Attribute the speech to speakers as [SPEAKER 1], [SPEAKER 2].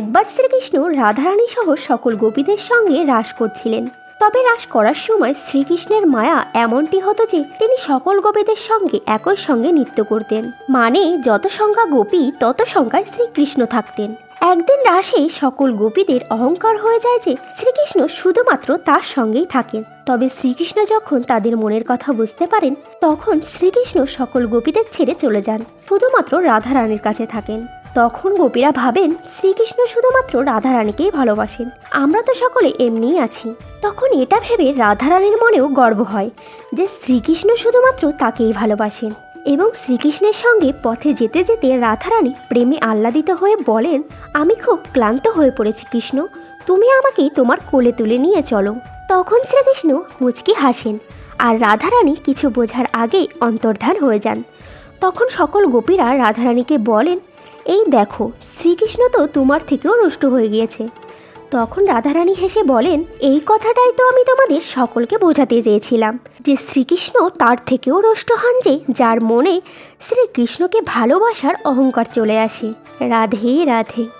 [SPEAKER 1] একবার শ্রীকৃষ্ণ রাধারানী সহ সকল গোপীদের সঙ্গে রাস করছিলেন। তবে রাস করার সময় শ্রীকৃষ্ণের মায়া এমনটি হতো যে, তিনি সকল গোপীদের সঙ্গে একই সঙ্গে নৃত্য করতেন। মানে যত সংখ্যা গোপী, তত সংখ্যায় শ্রীকৃষ্ণ থাকতেন। একদিন রাসে সকল গোপীদের অহংকার হয়ে যায় যে, শ্রীকৃষ্ণ শুধুমাত্র তার সঙ্গেই থাকেন। তবে শ্রীকৃষ্ণ যখন তাদের মনের কথা বুঝতে পারেন, তখন শ্রীকৃষ্ণ সকল গোপীদের ছেড়ে চলে যান। শুধুমাত্র রাধারানীর কাছে থাকেন। তখন গোপীরা ভাবেন শ্রীকৃষ্ণ শুধুমাত্র রাধারানীকেই ভালোবাসেন। আমরা তো সকলে এমনিই আছি। তখন এটা ভেবে রাধারানীর মনেও গর্ব হয় যে শ্রীকৃষ্ণ শুধুমাত্র তাকেই ভালোবাসেন এবং শ্রীকৃষ্ণের সঙ্গে পথে যেতে যেতে রাধারানী প্রেমে আহ্লাদিত হয়ে বলেন, আমি খুব ক্লান্ত হয়ে পড়েছি কৃষ্ণ। তুমি আমাকে তোমার কোলে তুলে নিয়ে চলো। তখন শ্রীকৃষ্ণ মুচকি হাসেন আর রাধারানী কিছু বোঝার আগেই অন্তর্ধান হয়ে যান। তখন সকল গোপীরা রাধারানীকে বলেন এই দেখো, শ্রীকৃষ্ণ তো তোমার থেকেও রুষ্ট হয়ে গিয়েছে। তখন রাধারানী হেসে বলেন, এই কথাটাই তো আমি তোমাদের সকলকে বোঝাতে চেয়েছিলাম, যে শ্রীকৃষ্ণ তার থেকেও রুষ্ট হন যে যার মনে শ্রীকৃষ্ণকে ভালোবাসার অহংকার চলে আসে। রাধে রাধে।